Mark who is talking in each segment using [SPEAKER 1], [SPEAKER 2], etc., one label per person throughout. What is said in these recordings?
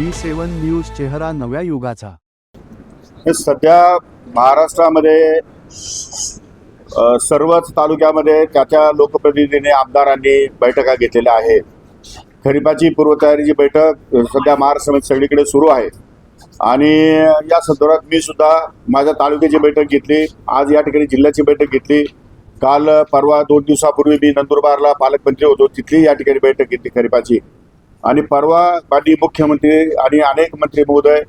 [SPEAKER 1] सेवन news चेहरा नव्या युगाचा.
[SPEAKER 2] सध्या महाराष्ट्रामध्ये सर्वच तालुक्यामध्ये त्या त्या लोकप्रतिनिधींनी आमदारांनी बैठका घेतलेल्या आहेत. खरीपाची पूर्वतयारीची बैठक सध्या महाराष्ट्रामध्ये सगळीकडे सुरू आहे. आणि या संदर्भात मी सुद्धा माझ्या तालुक्याची बैठक घेतली. आज या ठिकाणी जिल्ह्याची बैठक घेतली. काल परवा दोन दिवसापूर्वी मी नंदुरबारला पालकमंत्री होतो. तिथली या ठिकाणी बैठक घेतली खरीपाची. आणि परवा माननीय मुख्यमंत्री आणि अनेक मंत्री महोदय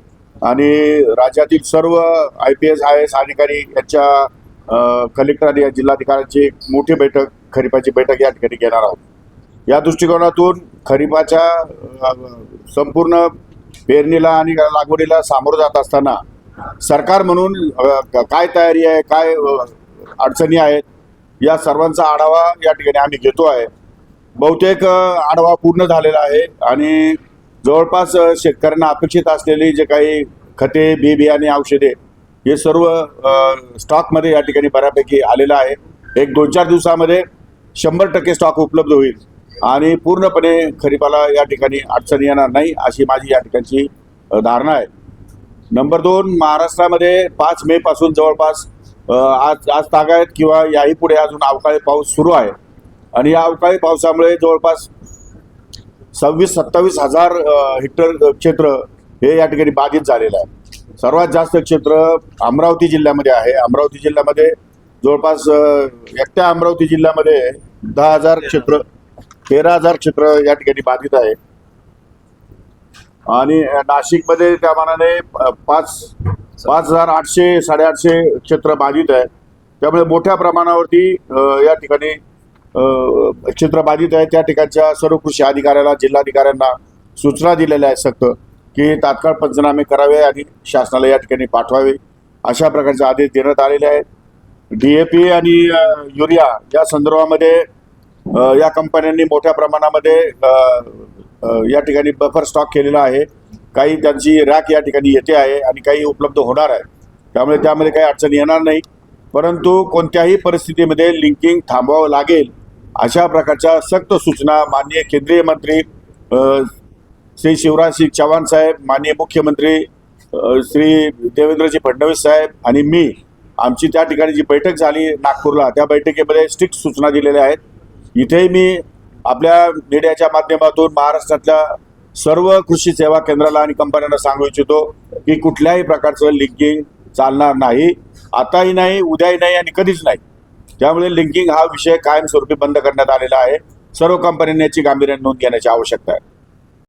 [SPEAKER 2] आणि राज्यातील सर्व I P S I S अधिकारी यांच्या कलेक्टर आणि जिल्हाधिकाऱ्यांची मोठी बैठक खरीपाची बैठक या ठिकाणी घेणार आहोत. या दृष्टिकोनातून खरीपाच्या संपूर्ण पेरणीला आणि लागवडीला सामोरं जात असताना सरकार म्हणून काय तयारी आहे काय अडचणी आहेत या सर्वांचा आढावा या ठिकाणी आम्ही घेतो आहे. बहुतेक आढावा पूर्ण झालेला आहे आणि जवळपास शेतकऱ्यांना अपेक्षित असलेली जे काही खते बी बियाणे औषधे हे सर्व स्टॉकमध्ये या ठिकाणी बऱ्यापैकी आलेलं आहे. एक दोन चार दिवसामध्ये शंभर टक्के स्टॉक उपलब्ध होईल आणि पूर्णपणे खरीपाला या ठिकाणी अडचण येणार नाही अशी माझी या ठिकाणची धारणा आहे. नंबर दोन महाराष्ट्रामध्ये पाच मेपासून जवळपास आज आज तागायत किंवा याही पुढे अजून अवकाळी पाऊस सुरू आहे. आणि या अवकाळी पावसामुळे जवळपास सव्वीस सत्तावीस हजार हेक्टर क्षेत्र हे या ठिकाणी बाधित झालेलं आहे. सर्वात जास्त क्षेत्र अमरावती जिल्ह्यामध्ये आहे. अमरावती जिल्ह्यामध्ये जवळपास एकट्या अमरावती जिल्ह्यामध्ये दहा हजार क्षेत्र तेरा हजार क्षेत्र या ठिकाणी बाधित आहे. आणि नाशिकमध्ये त्या मानाने पाच पाच हजार आठशे साडेआठशे क्षेत्र बाधित आहे. त्यामुळे मोठ्या प्रमाणावरती या ठिकाणी क्षेत्र बाधित आहे त्या ठिकाणच्या सर्व कृषी अधिकाऱ्याला जिल्हाधिकाऱ्यांना सूचना दिलेल्या आहेत सक्त की तात्काळ पंचनामे करावे आणि शासनाला या ठिकाणी पाठवावे. अशा प्रकारचे आदेश देण्यात आलेले आहेत. डी ए पी आणि युरिया या संदर्भामध्ये या कंपन्यांनी मोठ्या प्रमाणामध्ये या ठिकाणी बफर स्टॉक केलेला आहे. काही त्यांची रॅक या ठिकाणी येते आहे आणि काही उपलब्ध होणार आहे. त्यामुळे त्यामध्ये काही अडचण येणार नाही. परंतु कोणत्याही परिस्थितीमध्ये लिंकिंग थांबवावं लागेल अशा प्रकारच्या सक्त सूचना माननीय केंद्रीय मंत्री श्री शिवराज सिंग चव्हाण साहेब माननीय मुख्यमंत्री श्री देवेंद्रजी फडणवीस साहेब आणि मी आमची त्या ठिकाणी जी बैठक झाली नागपूरला त्या बैठकीमध्ये स्ट्रिक्ट सूचना दिलेल्या आहेत. इथेही मी आपल्या मीडियाच्या माध्यमातून महाराष्ट्रातल्या सर्व कृषी सेवा केंद्राला आणि कंपन्यांना सांगू इच्छितो की कुठल्याही प्रकारचं लिंकिंग चालणार नाही. आताही नाही उद्याही नाही आणि कधीच नाही. त्यामुळे लिंकिंग हा विषय कायमस्वरूपी बंद करण्यात आलेला आहे. सर्व कंपन्यांनी याची गांभीर्याने नोंद घेण्याची आवश्यकता आहे.